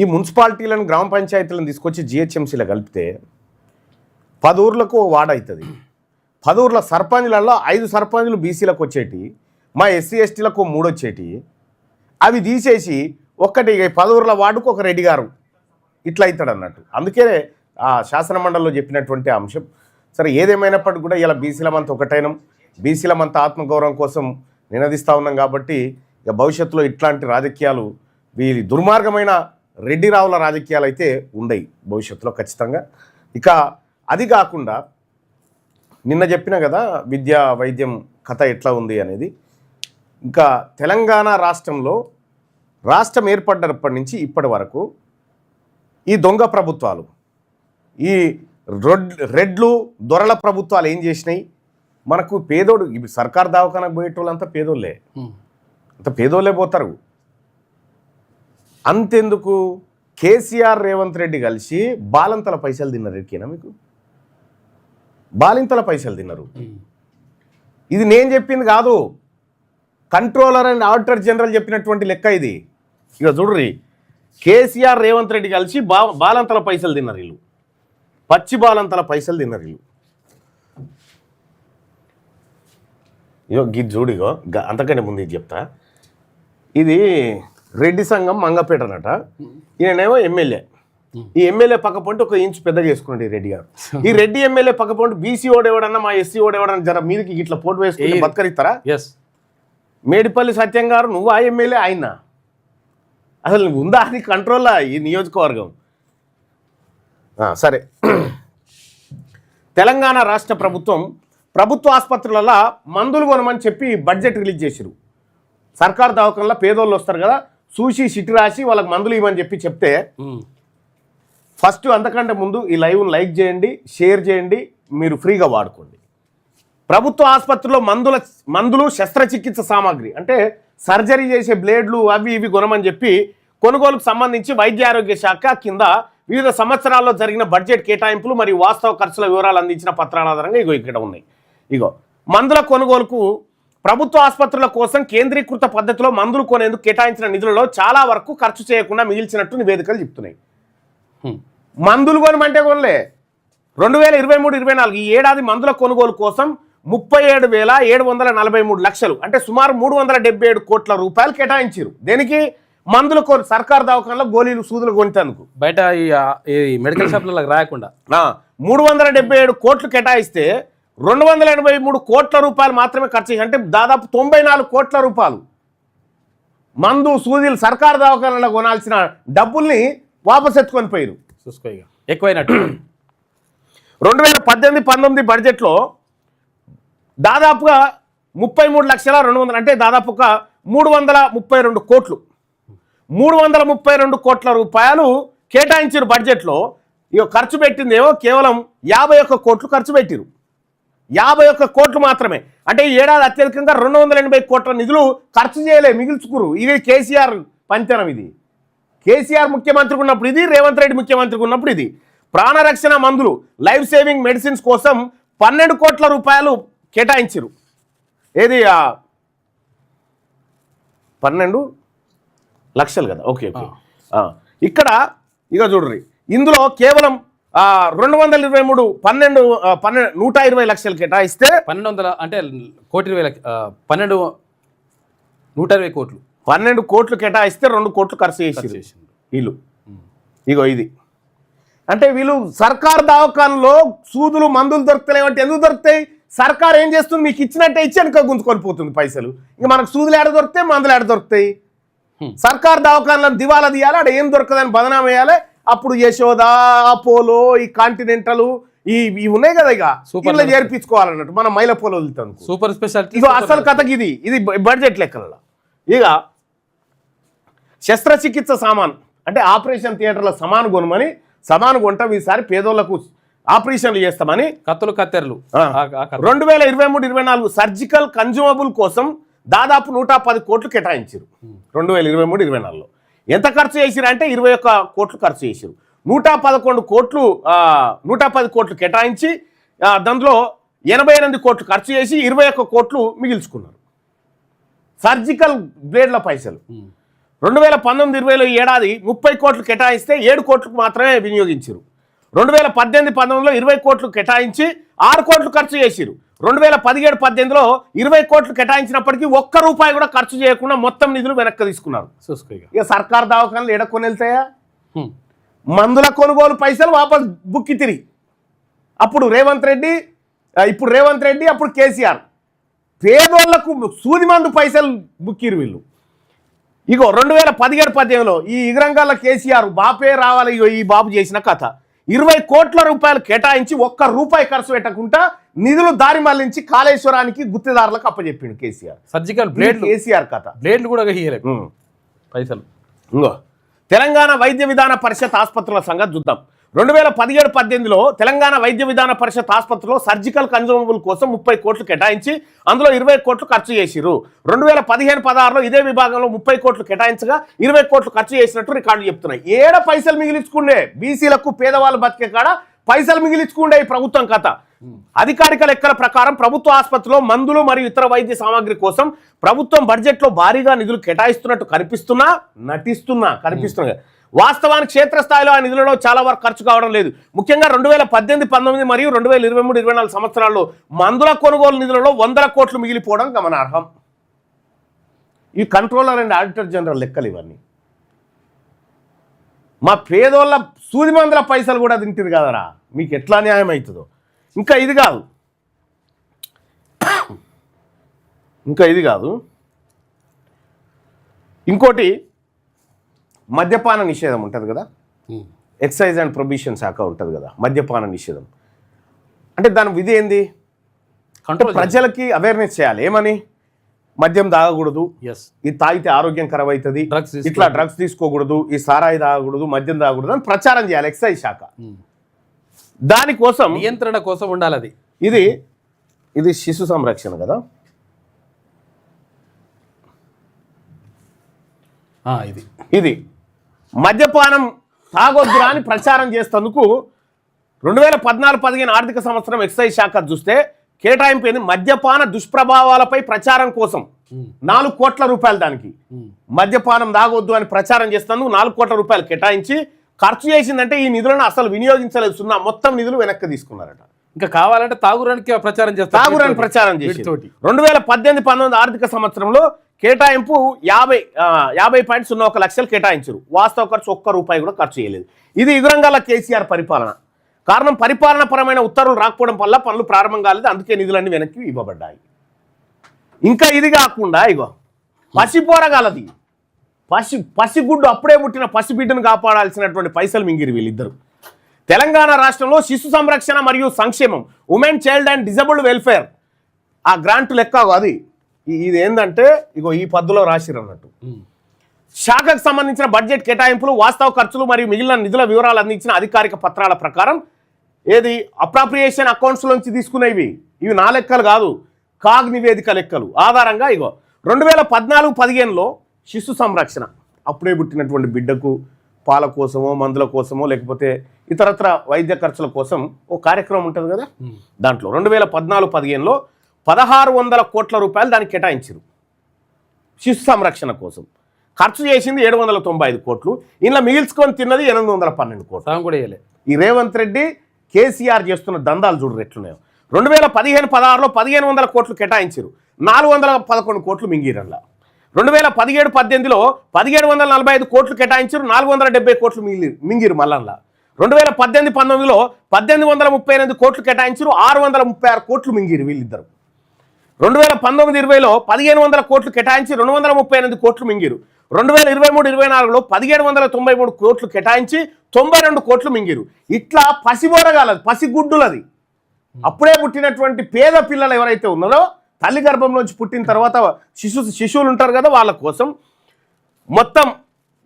ఈ మున్సిపాలిటీలను గ్రామ పంచాయతీలను తీసుకొచ్చి జిహెచ్ఎంసీలో కలిపితే పది ఊర్లకు ఓ అవుతుంది. పది ఊర్ల సర్పంచ్లలో ఐదు సర్పంచ్లు బీసీలకు వచ్చేటి మా ఎస్సీ ఎస్టీలకు మూడు వచ్చేటి. అవి తీసేసి ఒక్కటి పది ఊర్ల వార్డుకు ఒక రెడ్డి గారు ఇట్లా అవుతాడు అన్నట్టు. అందుకే ఆ శాసనమండలిలో చెప్పినటువంటి అంశం. సరే ఏదేమైనప్పటికీ కూడా ఇలా బీసీలమంతా ఒకటైనం. బీసీలమంతా ఆత్మగౌరవం కోసం నినదిస్తూ ఉన్నాం కాబట్టి ఇక భవిష్యత్తులో ఇట్లాంటి రాజకీయాలు వీరి దుర్మార్గమైన రెడ్డి రావుల రాజకీయాలు అయితే ఉండయి భవిష్యత్తులో ఖచ్చితంగా. ఇక అది కాకుండా నిన్న చెప్పిన కదా విద్య వైద్యం కథ ఎట్లా ఉంది అనేది. ఇంకా తెలంగాణ రాష్ట్రంలో రాష్ట్రం ఏర్పడ్డప్పటి నుంచి ఇప్పటి వరకు ఈ దొంగ ప్రభుత్వాలు ఈ రొడ్ రెడ్లు దొరల ప్రభుత్వాలు ఏం చేసినాయి? మనకు పేదోడు ఇప్పుడు సర్కార్ దవాఖానకు పోయేటోళ్ళంతా పేదోళ్ళే. అంత పేదోళ్ళే పోతారు. అంతెందుకు కేసీఆర్ రేవంత్ రెడ్డి కలిసి బాలంతల పైసలు తిన్నారు ఎక్కినా మీకు? బాలింతల పైసలు తిన్నారు. ఇది నేను చెప్పింది కాదు. కంట్రోలర్ అండ్ ఆడిటర్ జనరల్ చెప్పినటువంటి లెక్క ఇది. ఇక చూడ్రి కేసీఆర్ రేవంత్ రెడ్డి కలిసి బా బాలంతల పైసలు తిన్నారు వీళ్ళు. పచ్చి బాలంతల పైసలు తిన్నారు వీళ్ళు. ఇగో గిది చూడిగో అంతకంటే ముందు ఇది చెప్తా. ఇది రెడ్డి సంఘం మంగపేటనట ఈయనేమో ఎమ్మెల్యే. ఈ ఎమ్మెల్యే పక్క పొంటి ఒక ఇంచు పెద్దగా చేసుకున్నాడు ఈ రెడ్డి గారు. ఈ రెడ్డి ఎమ్మెల్యే పక్క పొంటి బీసీ ఓడేవాడన్నా మా ఎస్సీ ఓడేవాడన్నా జర మీదకి ఇట్లా పోటు వేసుకుంటే ఏ- బతకరిస్తారా? ఎస్ మేడిపల్లి సత్యం గారు నువ్వు ఆ ఎమ్మెల్యే ఆయన? అసలు ఉందా? అది కంట్రోల్లా ఈ నియోజకవర్గం. సరే. తెలంగాణ రాష్ట్ర ప్రభుత్వం ప్రభుత్వ ఆసుపత్రులలో మందులు కొనమని చెప్పి బడ్జెట్ రిలీజ్ చేసిరు సర్కార్ దవాఖానలో పేదోళ్ళు వస్తారు కదా చూసి సిటీ రాసి వాళ్ళకి మందులు ఇవ్వమని చెప్పి చెప్తే ఫస్ట్ అంతకంటే ముందు ఈ లైవ్ను లైక్ చేయండి షేర్ చేయండి మీరు ఫ్రీగా వాడుకోండి. ప్రభుత్వ ఆసుపత్రిలో మందుల మందులు శస్త్రచికిత్స సామాగ్రి అంటే సర్జరీ చేసే బ్లేడ్లు అవి ఇవి కొనమని చెప్పి కొనుగోలుకు సంబంధించి వైద్య ఆరోగ్య శాఖ కింద వివిధ సంవత్సరాల్లో జరిగిన బడ్జెట్ కేటాయింపులు మరియు వాస్తవ ఖర్చుల వివరాలు అందించిన పత్రాల ఆధారంగా ఇగో ఇక్కడ ఉన్నాయి. ఇగో మందుల కొనుగోలుకు ప్రభుత్వ ఆసుపత్రుల కోసం కేంద్రీకృత పద్ధతిలో మందులు కొనేందుకు కేటాయించిన నిధులలో చాలా వరకు ఖర్చు చేయకుండా మిగిల్చినట్టు నివేదికలు చెప్తున్నాయి. మందులు కొనమంటే కొనలే. రెండు వేల ఇరవై మూడు ఇరవై నాలుగు ఈ ఏడాది మందుల కొనుగోలు కోసం ముప్పై ఏడు వేల ఏడు వందల నలభై మూడు లక్షలు అంటే సుమారు మూడు వందల డెబ్బై ఏడు కోట్ల రూపాయలు కేటాయించారు. దేనికి? మందులు కొను సర్కార్ దవాఖానలో గోళీలు సూదులు కొనితందుకు బయట ఈ మెడికల్ షాప్లలో రాయకుండా మూడు వందల డెబ్బై ఏడు కోట్లు కేటాయిస్తే రెండు వందల ఎనభై మూడు కోట్ల రూపాయలు మాత్రమే ఖర్చు. అంటే దాదాపు తొంభై నాలుగు కోట్ల రూపాయలు. మందు సూదిలు సర్కార్ దవాఖానలో కొనాల్సిన డబ్బుల్ని వాపస్ ఎత్తుకొని పోయారు. చూసుకో ఇక ఎక్కువైనట్టు. రెండు వేల పద్దెనిమిది పంతొమ్మిది బడ్జెట్లో దాదాపుగా ముప్పై మూడు లక్షల రెండు వందలు అంటే దాదాపు ఒక మూడు వందల ముప్పై రెండు కోట్లు. మూడు వందల ముప్పై రెండు కోట్ల రూపాయలు కేటాయించారు బడ్జెట్లో. ఇక ఖర్చు పెట్టిందేమో కేవలం యాభై ఒక్క కోట్లు ఖర్చు పెట్టిరు. యాభై ఒక్క కోట్లు మాత్రమే. అంటే ఈ ఏడాది అత్యధికంగా రెండు వందల ఎనభై కోట్ల నిధులు ఖర్చు చేయలే మిగిల్చుకురు. ఇది కేసీఆర్ పంతనం ఇది. కేసీఆర్ ముఖ్యమంత్రికి ఉన్నప్పుడు ఇది రేవంత్ రెడ్డి ముఖ్యమంత్రికి ఉన్నప్పుడు ఇది. ప్రాణరక్షణ మందులు లైఫ్ సేవింగ్ మెడిసిన్స్ కోసం పన్నెండు కోట్ల రూపాయలు కేటాయించారు. ఏది పన్నెండు? లక్షలు కదా. Okay okay. ఇక్కడ ఇక చూడ్రి. ఇందులో కేవలం రెండు వందల ఇరవై మూడు పన్నెండు పన్నెండు నూట ఇరవై లక్షలు కేటాయిస్తే పన్నెండు వందల అంటే కోటి ఇరవై లక్ష పన్నెండు నూట ఇరవై కోట్లు. పన్నెండు కోట్లు కేటాయిస్తే రెండు కోట్లు ఖర్చు చేసి. వీళ్ళు. ఇగో ఇది. అంటే వీళ్ళు సర్కార్ దవాఖానలో సూదులు మందులు దొరుకుతలేవంటే ఎందుకు దొరుకుతాయి? సర్కార్ ఏం చేస్తుంది? మీకు ఇచ్చినట్టే ఇచ్చి వెనక గుంజుకొని పోతుంది పైసలు. ఇంకా మనకు సూదులు ఏడ దొరుకుతాయి? మందులు ఏడ దొరుకుతాయి. సర్కార్ దవాఖానలను దివాలా తీయాలి? ఆడ ఏం దొరకదని బదనాం వేయాలి? అప్పుడు యశోద అపోలో ఈ కాంటినెంటల్ ఈ ఇవి ఉన్నాయి కదా ఇక. ఇట్లా చేర్పించుకోవాలన్నట్టు. మనం మైలపోలో వదులుతాం సూపర్ స్పెషాలిటీ ఇగో అసలు కథకి ఇది ఇది బడ్జెట్ లెక్కలలో. ఇక శస్త్రచికిత్స సామాన్. అంటే ఆపరేషన్ థియేటర్లో సమాన్ కొనమని సమాన్ కొంటాం ఈసారి పేదోళ్ళకు ఆపరేషన్లు చేస్తామని. కత్తులు కత్తెరలు. రెండు వేల ఇరవై మూడు ఇరవై నాలుగు సర్జికల్ కన్జ్యూమబుల్ కోసం దాదాపు నూట పది కోట్లు కేటాయించారు. రెండు వేల ఇరవై మూడు ఇరవై నాలుగులో. ఎంత ఖర్చు చేసిరు అంటే ఇరవై ఒక్క కోట్లు ఖర్చు చేసిరు నూట పదకొండు కోట్లు నూట పది కోట్లు కేటాయించి దాంట్లో ఎనభై ఎనిమిది కోట్లు ఖర్చు చేసి ఇరవై ఒక్క కోట్లు మిగిల్చుకున్నారు. సర్జికల్ బ్లేడ్ల పైసలు. రెండు వేల పంతొమ్మిది ఇరవైలో ఏడాది ముప్పై కోట్లు కేటాయిస్తే ఏడు కోట్లకు మాత్రమే వినియోగించారు రెండు వేల పద్దెనిమిది పంతొమ్మిదిలో ఇరవై కోట్లు కేటాయించి ఆరు కోట్లు ఖర్చు చేసిరు రెండు వేల పదిహేడు పద్దెనిమిదిలో ఇరవై కోట్లు కేటాయించినప్పటికీ ఒక్క రూపాయి కూడా ఖర్చు చేయకుండా మొత్తం నిధులు వెనక్కి తీసుకున్నారు. ఇక. సర్కార్ దవాఖానలు ఎడకొని వెళ్తాయా. మందుల కొనుగోలు పైసలు వాపస్ బుక్కి తిరిగి. అప్పుడు రేవంత్ రెడ్డి ఇప్పుడు రేవంత్ రెడ్డి అప్పుడు కేసీఆర్. పేదోళ్ళకు సూది మందు పైసలు బుక్కిరు వీళ్ళు. ఇగో రెండు వేల పదిహేడు పద్దెనిమిదిలో ఈ ఇగరంగాల కేసీఆర్ బాపే రావాలి ఇగో ఈ బాబు చేసిన కథ. ఇరవై కోట్ల రూపాయలు కేటాయించి ఒక్క రూపాయి ఖర్చు పెట్టకుండా నిధులు దారి మళ్ళించి కాళేశ్వరానికి గుత్తేదారులకు అప్పచెప్పిండు కేసీఆర్. సర్జికల్ ఇది బ్లేడ్లు కేసీఆర్ కథ. బ్లేడ్లు కూడా. పైసలు. ఇంగో తెలంగాణ వైద్య విధాన పరిషత్ ఆసుపత్రుల సంగతి చూద్దాం. రెండు వేల పదిహేడు పద్దెనిమిదిలో తెలంగాణ వైద్య విధాన పరిషత్ ఆసుపత్రిలో సర్జికల్ కన్జ్యూమబుల్ కోసం ముప్పై కోట్లు కేటాయించి అందులో ఇరవై కోట్లు ఖర్చు చేసిరు రెండు వేల పదిహేను పదహారులో ఇదే విభాగంలో ముప్పై కోట్లు కేటాయించగా ఇరవై కోట్లు ఖర్చు చేసినట్టు రికార్డు చెప్తున్నాయి. ఏడ పైసలు మిగిలించుకుండే? బీసీలకు పేదవాళ్ళు బతికే కాడ పైసలు మిగిలించుకుండే ఈ ప్రభుత్వం కథ. అధికారిక లెక్కల ప్రకారం ప్రభుత్వ ఆసుపత్రిలో మందులు మరియు ఇతర వైద్య సామాగ్రి కోసం ప్రభుత్వం బడ్జెట్లో భారీగా నిధులు కేటాయిస్తున్నట్టు కనిపిస్తున్నా నటిస్తున్నా కనిపిస్తున్నా. వాస్తవానికి క్షేత్రస్థాయిలో ఆ నిధులలో చాలా వరకు ఖర్చు కావడం లేదు. ముఖ్యంగా రెండు వేల పద్దెనిమిది పంతొమ్మిది మరియు రెండు వేల ఇరవై మూడు ఇరవై నాలుగు సంవత్సరాల్లో మందుల కొనుగోలు నిధులలో వందల కోట్లు మిగిలిపోవడం గమనార్హం. ఈ కంట్రోలర్ అండ్ ఆడిటర్ జనరల్ లెక్కలు ఇవన్నీ. మా పేదోళ్ళ సూది మందుల పైసలు కూడా తింటుంది కదరా? మీకు ఎట్లా న్యాయం అవుతుందో? ఇంకా ఇది కాదు. ఇంకా ఇది కాదు. ఇంకోటి మద్యపాన నిషేధం ఉంటుంది కదా. ఎక్సైజ్ అండ్ ప్రొబిషన్ శాఖ ఉంటుంది కదా? మద్యపాన నిషేధం. అంటే దాని విధి ఏంది? కంట్రోల్ ప్రజలకి అవేర్నెస్ చేయాలి. ఏమని? మద్యం తాగకూడదు. ఎస్ ఇది తాగితే ఆరోగ్యం ఖరాబ్ అవుతుంది. ఇట్లా డ్రగ్స్ తీసుకోకూడదు. ఈ సారాయి తాగకూడదు. మద్యం తాగకూడదు అని ప్రచారం చేయాలి ఎక్సైజ్ శాఖ. దానికోసం నియంత్రణ కోసం ఉండాలి అది. ఇది ఇది శిశు సంరక్షణ కదా? ఇది. ఇది. మద్యపానం తాగొద్దురా అని ప్రచారం చేస్తేందుకు రెండు వేల పద్నాలుగు పదిహేను ఆర్థిక సంవత్సరం ఎక్సైజ్ శాఖ చూస్తే కేటాయింపు ఏంది? మద్యపాన దుష్ప్రభావాలపై ప్రచారం కోసం. నాలుగు కోట్ల రూపాయలు దానికి. మద్యపానం తాగొద్దు అని ప్రచారం చేస్తేందుకు నాలుగు కోట్ల రూపాయలు కేటాయించి ఖర్చు చేసిందంటే ఈ నిధులను అసలు వినియోగించలేదు. సున్నా మొత్తం నిధులు వెనక్కి తీసుకున్నారట. ఇంకా కావాలంటే తాగురానికి ప్రచారం చేస్తారు తాగురని. ప్రచారం చేసి రెండు వేల పద్దెనిమిది పంతొమ్మిది ఆర్థిక సంవత్సరంలో కేటాయింపు యాభై యాభై పాయింట్ సున్నా ఒక లక్షలు కేటాయించారు. వాస్తవ ఖర్చు ఒక్క రూపాయి కూడా ఖర్చు చేయలేదు. ఇది ఇగురంగాల కేసీఆర్ పరిపాలన. కారణం పరిపాలన పరమైన ఉత్తర్వులు రాకపోవడం వల్ల పనులు ప్రారంభం కాలేదు. అందుకే నిధులన్నీ వెనక్కి ఇవ్వబడ్డాయి. ఇంకా ఇది కాకుండా ఇగో పసిపోరగాలది పసి పసిగుడ్డు అప్పుడే పుట్టిన పసిబిడ్డను కాపాడాల్సినటువంటి పైసలు మింగిరి వీళ్ళిద్దరు. తెలంగాణ రాష్ట్రంలో శిశు సంరక్షణ మరియు సంక్షేమం women child and disabled welfare ఆ గ్రాంట్ లెక్క అది. ఇది ఏంటంటే ఇగో ఈ పద్ధతిలో రాసిరు అన్నట్టు. శాఖకు సంబంధించిన బడ్జెట్ కేటాయింపులు వాస్తవ ఖర్చులు మరియు మిగిలిన నిధుల వివరాలు అందించిన అధికారిక పత్రాల ప్రకారం ఏది? అప్రాప్రియేషన్ అకౌంట్స్ నుంచి తీసుకునేవి. ఇవి నా లెక్కలు కాదు కాగ్ నివేదిక లెక్కలు. ఆధారంగా ఇగో రెండు వేల పద్నాలుగు పదిహేనులో శిశు సంరక్షణ. అప్పుడే పుట్టినటువంటి బిడ్డకు పాల కోసమో మందుల కోసమో లేకపోతే ఇతరత్ర వైద్య ఖర్చుల కోసం ఓ కార్యక్రమం ఉంటుంది కదా? దాంట్లో రెండు వేల పద్నాలుగు పదిహేనులో పదహారు వందల కోట్ల రూపాయలు దానికి కేటాయించారు శిశు సంరక్షణ కోసం. ఖర్చు చేసింది ఏడు వందల తొంభై ఐదు కోట్లు. ఇలా మిగిల్చుకొని తిన్నది ఎనిమిది వందల పన్నెండు కోట్లు. కూడా ఈ రేవంత్ రెడ్డి కేసీఆర్ చేస్తున్న దందాలు చూడరు ఎట్లున్నాయో రెండు వేల పదిహేను పదహారులో పదిహేను వందల కోట్లు కేటాయించారు నాలుగు వందల పదకొండు కోట్లు మింగిరల్లా రెండు వేల పదిహేడు పద్దెనిమిదిలో పదిహేడు వందల నలభై ఐదు కోట్లు కేటాయించారు నాలుగు వందల డెబ్బై కోట్లు మిగిలి మింగిరు మల్లన్లా. రెండు వేల పద్దెనిమిది పంతొమ్మిదిలో పద్దెనిమిది వందల ముప్పై ఎనిమిది కోట్లు కేటాయించారు ఆరు వందల ముప్పై ఆరు కోట్లు మింగిరు వీళ్ళిద్దరు. రెండు వేల పంతొమ్మిది ఇరవైలో పదిహేను వందల కోట్లు కేటాయించి రెండు వందల ముప్పై ఎనిమిది కోట్లు మింగిరు. రెండు వేల ఇరవై మూడు ఇరవై నాలుగులో పదిహేడు వందల తొంభై మూడు కోట్లు కేటాయించి తొంభై రెండు కోట్లు మింగిరు. ఇట్లా పసిబోరగాలది పసిగుడ్డులది. అప్పుడే పుట్టినటువంటి పేద పిల్లలు ఎవరైతే ఉన్నారో తల్లి గర్భంలోంచి పుట్టిన తర్వాత శిశు శిశువులు ఉంటారు కదా వాళ్ళ కోసం మొత్తం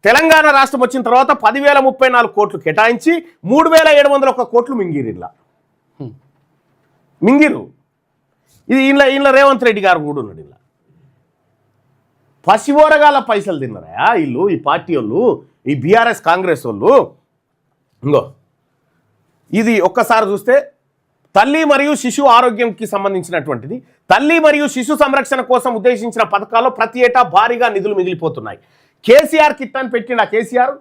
తెలంగాణ రాష్ట్రం వచ్చిన తర్వాత పదివేల ముప్పై నాలుగు కోట్లు కేటాయించి మూడు వేల ఏడు వందల ఒక్క కోట్లు మింగిరు ఇలా. మింగిరు ఇది ఇంట్లో ఇంట్లో రేవంత్ రెడ్డి గారు కూడా ఉన్నాడు ఇలా. పసివోరగాల పైసలు తిన్నారా వీళ్ళు ఈ పార్టీ వాళ్ళు ఈ బీఆర్ఎస్ కాంగ్రెస్ వాళ్ళు? ఇంకో. ఇది ఒక్కసారి చూస్తే తల్లి మరియు శిశు ఆరోగ్యంకి సంబంధించినటువంటిది. తల్లి మరియు శిశు సంరక్షణ కోసం ఉద్దేశించిన పథకాల్లో ప్రతి ఏటా భారీగా నిధులు మిగిలిపోతున్నాయి. కేసీఆర్ కిట్ అని పెట్టిండు ఆ కేసీఆర్.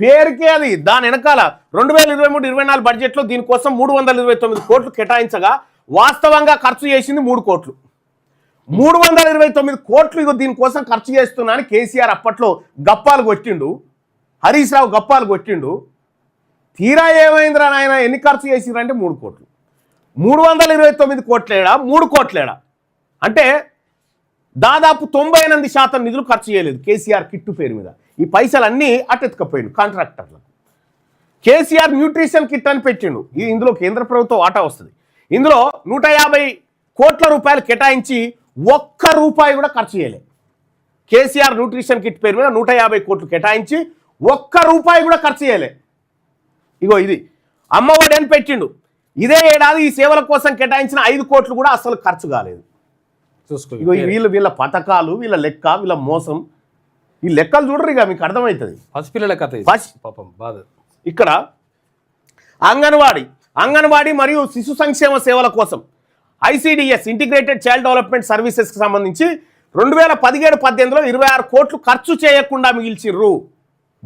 పేరుకే అది దాని వెనకాల రెండు వేల ఇరవై మూడు ఇరవై నాలుగు బడ్జెట్లో దీనికోసం మూడు వందల ఇరవై తొమ్మిది కోట్లు కేటాయించగా వాస్తవంగా ఖర్చు చేసింది మూడు కోట్లు. మూడు వందల ఇరవై తొమ్మిది కోట్లు ఇగో దీనికోసం ఖర్చు చేస్తున్నా అని కేసీఆర్ అప్పట్లో గప్పాలు కొట్టిండు. హరీష్ రావు గప్పాలు కొట్టిండు. తీరా ఏమైందిరా నాయన ఎన్ని ఖర్చు చేసిరంటే మూడు కోట్లు. మూడు వందల ఇరవై తొమ్మిది కోట్లేడా? మూడు కోట్లేడా? అంటే దాదాపు తొంభై ఎనిమిది శాతం నిధులు ఖర్చు చేయలేదు కేసీఆర్ కిట్టు పేరు మీద. ఈ పైసలు అన్నీ అటెత్తుకపోయిండు కాంట్రాక్టర్లకు. కేసీఆర్ న్యూట్రిషన్ కిట్ అని పెట్టిండు. ఇది ఇందులో కేంద్ర ప్రభుత్వం వాటా వస్తుంది. ఇందులో నూట యాభై కోట్ల రూపాయలు కేటాయించి ఒక్క రూపాయి కూడా ఖర్చు చేయలేదు కేసీఆర్ న్యూట్రిషన్ కిట్ పేరు మీద నూట యాభై కోట్లు కేటాయించి ఒక్క రూపాయి కూడా ఖర్చు చేయలే. ఇగో ఇది. అమ్మఒడి అని పెట్టిండు. ఇదే ఏడాది ఈ సేవల కోసం కేటాయించిన ఐదు కోట్లు కూడా అసలు ఖర్చు కాలేదు. చూసుకో వీళ్ళ వీళ్ళ పథకాలు వీళ్ళ లెక్క వీళ్ళ మోసం ఈ లెక్కలు చూడరు ఇక మీకు అర్థమవుతుంది. పసిపిల్లల కథ పాపం బాధ. ఇక్కడ అంగన్వాడీ అంగన్వాడీ మరియు శిశు సంక్షేమ సేవల కోసం ఐసిడిఎస్ ఇంటిగ్రేటెడ్ చైల్డ్ డెవలప్మెంట్ సర్వీసెస్కి సంబంధించి రెండు వేల పదిహేడు పద్దెనిమిదిలో ఇరవై ఆరు కోట్లు ఖర్చు చేయకుండా మిగిల్చిర్రు.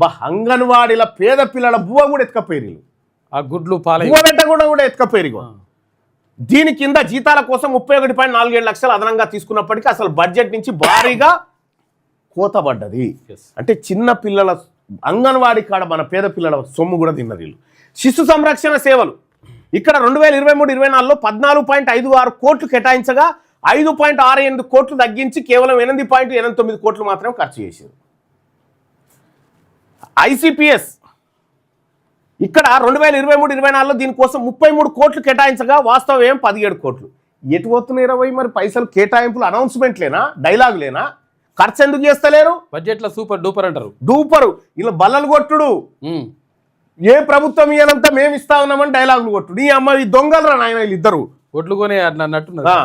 బా అంగన్వాడీల పేద పిల్లల బువ్వ కూడా ఎత్తుకపోయారు వీళ్ళు. ఆ గుడ్లు పాలై బువ్వ పెట్టకుండా కూడా ఎత్తుకపోయారు ఇగో. దీని కింద జీతాల కోసం ముప్పై ఒకటి పాయింట్ నాలుగేడు లక్షలు అదనంగా తీసుకున్నప్పటికీ అసలు బడ్జెట్ నుంచి భారీగా కోతబడ్డది. అంటే చిన్న పిల్లల అంగన్వాడీ కాడ మన పేద పిల్లల సొమ్ము కూడా తిన్నారు వీళ్ళు శిశు సంరక్షణ సేవలు ఇక్కడ రెండు వేల ఇరవై మూడు ఇరవై నాలుగులో పద్నాలుగు పాయింట్ ఐదు ఆరు కోట్లు కేటాయించగా ఐదు పాయింట్ ఆరు ఎనిమిది కోట్లు తగ్గించి కేవలం ఎనిమిది పాయింట్ ఎనిమిది తొమ్మిది కోట్లు మాత్రమే ఖర్చు చేశారు ఐసిపిఎస్ ఇక్కడ రెండు వేల ఇరవై మూడు ఇరవై నాలుగులో దీనికోసం ముప్పై మూడు కోట్లు కేటాయించగా వాస్తవం ఏం? పదిహేడు కోట్లు. ఎటు పోతున్నాయి ఇరవై? మరి పైసలు కేటాయింపులు అనౌన్స్మెంట్లేనా డైలాగులేనా ఖర్చు ఎందుకు చేస్తలేరు? బడ్జెట్లో సూపర్ డూపర్ అంటారు. డూపరు. ఇలా బల్లలు కొట్టుడు. ఏ ప్రభుత్వం ఇయ్యనంతా మేము ఇస్తా ఉన్నామని డైలాగులు కొట్టుడు. ఈ అమ్మ ఈ దొంగలరా నాయన వీళ్ళిద్దరు. కొని అన్న- అన్నట్టున్నది ఆ,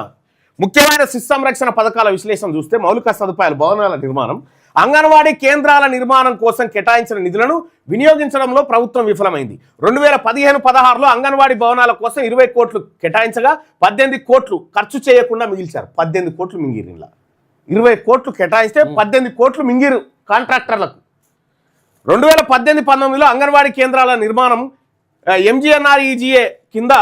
ముఖ్యమైన శిశు సంరక్షణ పథకాల విశ్లేషణ చూస్తే మౌలిక సదుపాయాల భవనాల నిర్మాణం అంగన్వాడీ కేంద్రాల నిర్మాణం కోసం కేటాయించిన నిధులను వినియోగించడంలో ప్రభుత్వం విఫలమైంది. రెండు వేల పదిహేను పదహారులో అంగన్వాడీ భవనాల కోసం ఇరవై కోట్లు కేటాయించగా పద్దెనిమిది కోట్లు ఖర్చు చేయకుండా మిగిల్చారు. పద్దెనిమిది కోట్లు మింగిరు ఇలా. ఇరవై కోట్లు కేటాయిస్తే పద్దెనిమిది కోట్లు మింగిరు కాంట్రాక్టర్లకు. రెండు వేల పద్దెనిమిది పంతొమ్మిదిలో అంగన్వాడీ కేంద్రాల నిర్మాణం ఎంజిఎన్ఆర్ఈజిఏ కింద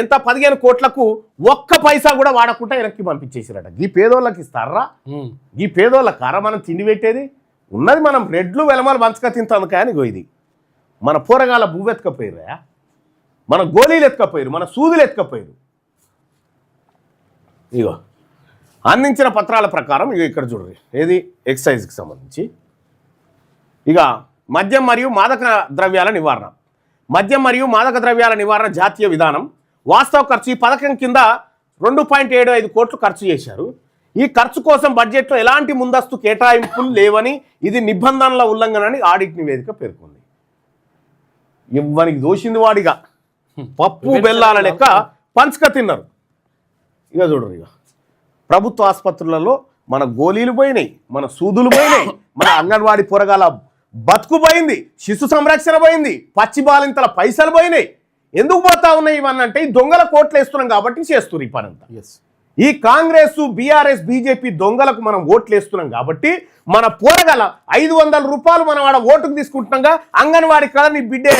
ఎంత? పదిహేను కోట్లకు ఒక్క పైసా కూడా వాడకుండా వెనక్కి పంపించేసారట. ఈ పేదోళ్ళకి ఇస్తారా. ఈ పేదోళ్ళ కార మనం తిండి పెట్టేది? ఉన్నది మనం బ్రెడ్లు వెలమలు మంచక తింటాం కానీ ఇగో ఇది. మన పూరగాల బువ్వు ఎత్తుకపోయారా మన గోళీలు ఎత్తుకపోయారు మన సూదులు ఎత్తుకపోయారు ఇగో అందించిన పత్రాల ప్రకారం ఇగో ఇక్కడ చూడండి. ఏది? ఎక్సైజ్కి సంబంధించి. ఇక మద్యం మరియు మాదక ద్రవ్యాల నివారణ. మద్యం మరియు మాదక ద్రవ్యాల నివారణ జాతీయ విధానం. వాస్తవ ఖర్చు ఈ పథకం కింద రెండు పాయింట్ ఏడు ఐదు కోట్లు ఖర్చు చేశారు. ఈ ఖర్చు కోసం బడ్జెట్లో ఎలాంటి ముందస్తు కేటాయింపులు లేవని ఇది నిబంధనల ఉల్లంఘనని ఆడిట్ నివేదిక పేర్కొంది. ఇవ్వనికి దోషింది వాడిగా. పప్పు బెల్లాల లెక్క పంచక తిన్నారు. ఇక చూడరు ఇక ప్రభుత్వ ఆసుపత్రులలో మన గోళీలు పోయినాయి మన సూదులు పోయినాయి మన అంగన్వాడీ పొరగాల బతుకు పోయింది శిశు సంరక్షణ పోయింది పచ్చి బాలింతల పైసలు పోయినాయి. ఎందుకు పోతా ఉన్నాయి ఇవన్నీ అంటే ఈ దొంగల కోట్లు వేస్తున్నాం కాబట్టి చేస్తున్నారు ఈ పనంతా. ఎస్ ఈ కాంగ్రెస్ బీఆర్ఎస్ బీజేపీ దొంగలకు మనం ఓట్లు వేస్తున్నాం కాబట్టి మన పోరగల ఐదు వందల రూపాయలు మనం ఆడ ఓటుకు తీసుకుంటున్నాగా అంగన్వాడీ కదా నీ బిడ్డే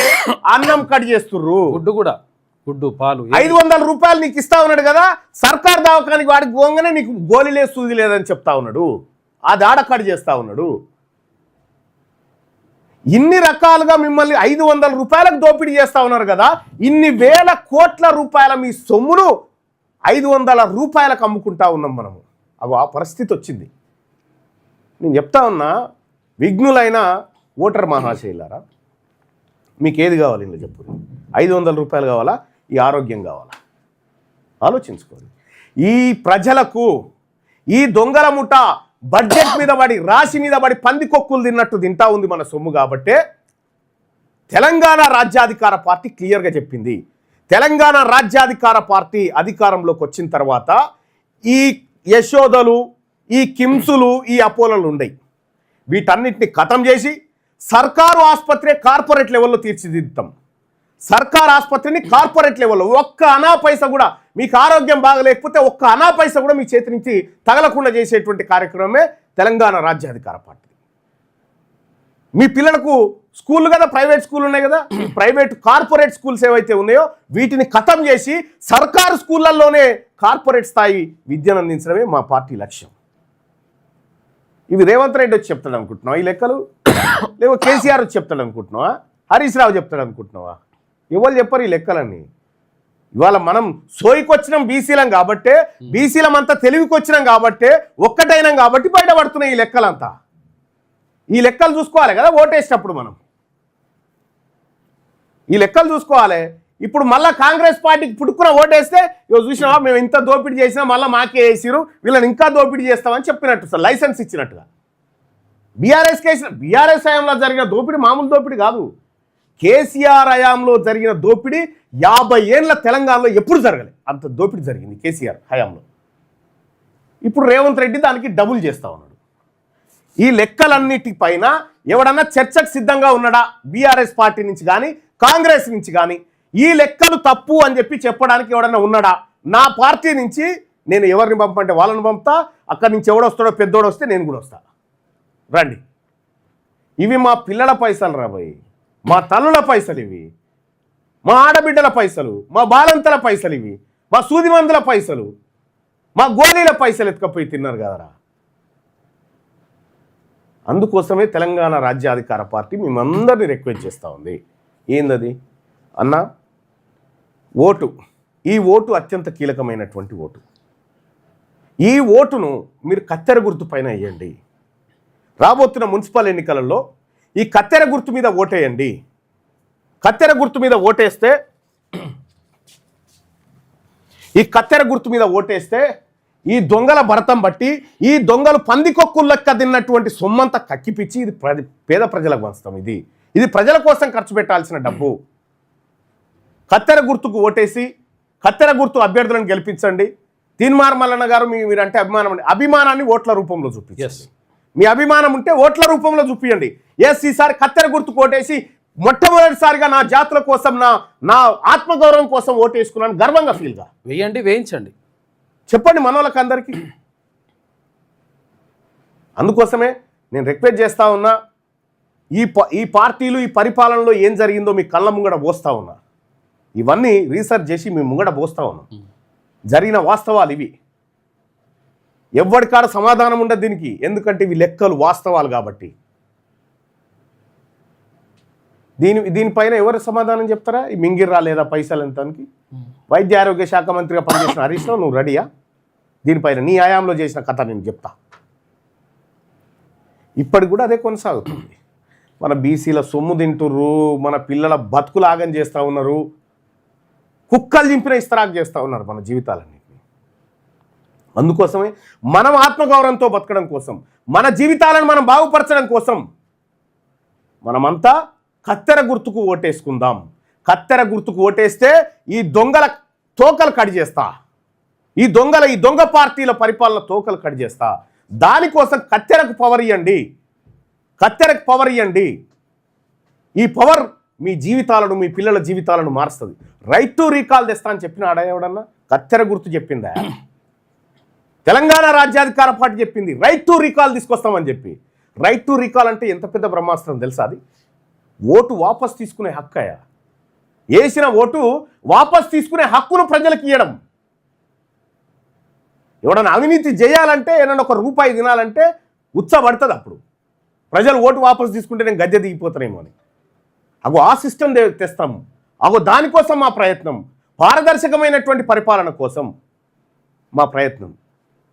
అన్నం కట్ చేస్తుర్రు. గుడ్డు కూడా. గుడ్డు పాలు ఐదు వందల రూపాయలు నీకు ఇస్తా ఉన్నాడు కదా సర్కార్ దవాఖానికి వాడికి పోగానే నీకు గోళీలే సూది లేదని చెప్తా ఉన్నాడు. ఆ దాడ కట్ చేస్తా ఉన్నాడు. ఇన్ని రకాలుగా మిమ్మల్ని ఐదు వందల రూపాయలకు దోపిడీ చేస్తా ఉన్నారు కదా ఇన్ని వేల కోట్ల రూపాయల మీ సొమ్మును ఐదు వందల రూపాయలకు అమ్ముకుంటా ఉన్నాం మనము. అవి ఆ పరిస్థితి వచ్చింది. నేను చెప్తా ఉన్నా విఘ్నులైన ఓటర్ మహాశైలారా మీకు ఏది కావాలి ఇందులో చెప్పు. ఐదు వందల రూపాయలు కావాలా? ఈ ఆరోగ్యం కావాలా? ఆలోచించుకోండి. ఈ ప్రజలకు ఈ దొంగల ముఠ బడ్జెట్ మీద పడి రాశి మీద పడి పందికొక్కులు తిన్నట్టు తింటా ఉంది మన సొమ్ము కాబట్టే తెలంగాణ రాజ్యాధికార పార్టీ క్లియర్గా చెప్పింది. తెలంగాణ రాజ్యాధికార పార్టీ అధికారంలోకి వచ్చిన తర్వాత ఈ యశోదలు ఈ కిమ్సులు ఈ అపోలలు ఉండయి. వీటన్నిటిని ఖతం చేసి సర్కారు ఆసుపత్రి కార్పొరేట్ లెవెల్లో తీర్చిదిద్దుతాం సర్కార్ ఆసుపత్రిని కార్పొరేట్ లెవెల్లో ఒక్క అనా పైస కూడా మీకు ఆరోగ్యం బాగలేకపోతే ఒక్క అనా పైస కూడా మీ చేతి నుంచి తగలకుండా చేసేటువంటి కార్యక్రమమే తెలంగాణ రాజ్యాధికార పార్టీ. మీ పిల్లలకు స్కూల్ కదా ప్రైవేట్ స్కూల్ ఉన్నాయి కదా ప్రైవేట్ కార్పొరేట్ స్కూల్స్ ఏవైతే ఉన్నాయో వీటిని ఖతం చేసి సర్కారు స్కూళ్ళల్లోనే కార్పొరేట్ స్థాయి విద్యను అందించడమే మా పార్టీ లక్ష్యం. ఇవి రేవంత్ రెడ్డి వచ్చి చెప్తాడు అనుకుంటున్నావా? ఈ లెక్కలు? లేవో కేసీఆర్ వచ్చి చెప్తాడు అనుకుంటున్నావా? హరీష్ రావు చెప్తాడు అనుకుంటున్నావా? ఎవరు చెప్పరు ఈ లెక్కలన్నీ. ఇవాళ మనం సోయికొచ్చినాం బీసీలం కాబట్టే బీసీలం అంతా తెలివికి వచ్చినాం కాబట్టే ఒక్కటైనాం కాబట్టి బయటపడుతున్నాయి ఈ లెక్కలంతా. ఈ లెక్కలు చూసుకోవాలి కదా ఓటేసేటప్పుడు మనం. ఈ లెక్కలు చూసుకోవాలి. ఇప్పుడు మళ్ళీ కాంగ్రెస్ పార్టీకి పుట్టుకున్న ఓటేస్తే ఇగో చూసినావా మేము ఇంత దోపిడీ చేసినా మళ్ళీ మాకే వేసిరు వీళ్ళని ఇంకా దోపిడీ చేస్తామని చెప్పినట్టు సార్ లైసెన్స్ ఇచ్చినట్టుగా. బీఆర్ఎస్ కేసు బీఆర్ఎస్ హయాంలో జరిగిన దోపిడీ మామూలు దోపిడీ కాదు. కేసీఆర్ హయాంలో జరిగిన దోపిడీ యాభై ఏళ్ళ తెలంగాణలో ఎప్పుడు జరగలేదు అంత దోపిడీ జరిగింది కేసీఆర్ హయాంలో. ఇప్పుడు రేవంత్ రెడ్డి దానికి డబుల్ చేస్తా ఉన్నాడు. ఈ లెక్కలన్నిటి పైన ఎవడన్నా చర్చకు సిద్ధంగా ఉన్నాడా? బీఆర్ఎస్ పార్టీ నుంచి కానీ కాంగ్రెస్ నుంచి కానీ ఈ లెక్కలు తప్పు అని చెప్పి చెప్పడానికి ఎవడన్నా ఉన్నాడా? నా పార్టీ నుంచి నేను ఎవరిని పంపంటే వాళ్ళని పంపుతా అక్కడి నుంచి ఎవడొస్తాడో పెద్దోడు వస్తే నేను కూడా వస్తా. రండి. ఇవి మా పిల్లల పైసలు రాబోయే మా తల్లుల పైసలు ఇవి మా ఆడబిడ్డల పైసలు మా బాలంతల పైసలు ఇవి మా సూదిమందుల పైసలు మా గోళీల పైసలు ఎత్తుకపోయి తిన్నారు కదరా. అందుకోసమే తెలంగాణ రాజ్యాధికార పార్టీ మేమందరినీ రిక్వెస్ట్ చేస్తూ ఉంది. ఏందది? అన్న ఓటు ఈ ఓటు అత్యంత కీలకమైనటువంటి ఓటు. ఈ ఓటును మీరు కత్తెర గుర్తు పైన వేయండి. రాబోతున్న మున్సిపల్ ఎన్నికలలో ఈ కత్తెర గుర్తు మీద ఓటేయండి. కత్తెర గుర్తు మీద ఓటేస్తే ఈ కత్తెర గుర్తు మీద ఓటేస్తే ఈ దొంగల భరతం బట్టి ఈ దొంగలు పందికొక్కులు లెక్క తిన్నటువంటి సొమ్మంతా కక్కిపిచ్చి ఇది ప్ర- పేద ప్రజలకు వంచడం ఇది. ఇది ప్రజల కోసం ఖర్చు పెట్టాల్సిన డబ్బు. కత్తెర గుర్తుకు ఓటేసి కత్తెర గుర్తు అభ్యర్థులను గెలిపించండి. తీన్మార్ మల్లన్న గారు మీ మీరంటే అభిమానం అభిమానాన్ని ఓట్ల రూపంలో చూపించండి. మీ అభిమానం ఉంటే ఓట్ల రూపంలో చూపియండి. ఎస్ ఈసారి కత్తెర గుర్తు ఓటేసి మొట్టమొదటిసారిగా నా జాతుల కోసం నా నా ఆత్మగౌరవం కోసం ఓటేసుకున్నాను గర్వంగా ఫీల్గా వేయండి వేయించండి. చెప్పండి మనోళ్ళకి అందరికీ అందుకోసమే నేను రిక్వెస్ట్ చేస్తా ఉన్నా ఈ ప ఈ పార్టీలు ఈ పరిపాలనలో ఏం జరిగిందో మీ కళ్ళ ముంగడ పోస్తా ఉన్నా. ఇవన్నీ రీసెర్చ్ చేసి మీ ముంగడ పోస్తా ఉన్నాం. జరిగిన వాస్తవాలు ఇవి. ఎవ్వడికాడ సమాధానం ఉండదు దీనికి. ఎందుకంటే ఇవి లెక్కలు వాస్తవాలు కాబట్టి. దీని దీనిపైన ఎవరు సమాధానం చెప్తారా? ఈ మింగిర్రా లేదా పైసలు ఎంతనికి వైద్య ఆరోగ్య శాఖ మంత్రిగా పనిచేసిన హరీష్ నువ్వు రెడీయా? దీనిపైన నీ ఆయాంలో చేసిన కథ నేను చెప్తా. ఇప్పటికి కూడా అదే కొనసాగుతుంది. మన బీసీల సొమ్ము తింటుర్రు మన పిల్లల బతుకులాగం చేస్తూ ఉన్నారు కుక్కలు చింపిన ఇస్తరాకు చేస్తూ ఉన్నారు మన జీవితాలని అందుకోసమే మనం ఆత్మగౌరవంతో బతకడం కోసం మన జీవితాలను మనం బాగుపరచడం కోసం మనమంతా కత్తెర గుర్తుకు ఓటేసుకుందాం. కత్తెర గుర్తుకు ఓటేస్తే ఈ దొంగల తోకలు కట్ చేస్తా. ఈ దొంగల ఈ దొంగ పార్టీల పరిపాలన తోకలు కట్ చేస్తా. దానికోసం కత్తెరకు పవర్ ఇవ్వండి కత్తెరకు పవర్ ఇవ్వండి ఈ పవర్ మీ జీవితాలను మీ పిల్లల జీవితాలను మారుస్తుంది. రైతు రీకాల్ తెస్తా అని చెప్పిన ఆడ ఎవడన్నా? కత్తెర గుర్తు చెప్పిందా? తెలంగాణ రాజ్యాధికార పార్టీ చెప్పింది రైట్ టు రీకాల్ తీసుకొస్తామని చెప్పి. రైట్ టు రీకాల్ అంటే ఎంత పెద్ద బ్రహ్మాస్త్రం తెలుసా అది? ఓటు వాపస్ తీసుకునే హక్కయా వేసిన ఓటు వాపస్ తీసుకునే హక్కును ప్రజలకు ఇవ్వడం ఎవడన్నా అవినీతి చేయాలంటే ఏదైనా ఒక రూపాయి తినాలంటే ఉత్సాహపడుతుంది అప్పుడు. ప్రజలు ఓటు వాపస్ తీసుకుంటే నేను గద్దె దిగిపోతానేమో అని. అగో ఆ సిస్టమ్ తెస్తాము. అగో దానికోసం మా ప్రయత్నం. పారదర్శకమైనటువంటి పరిపాలన కోసం మా ప్రయత్నం.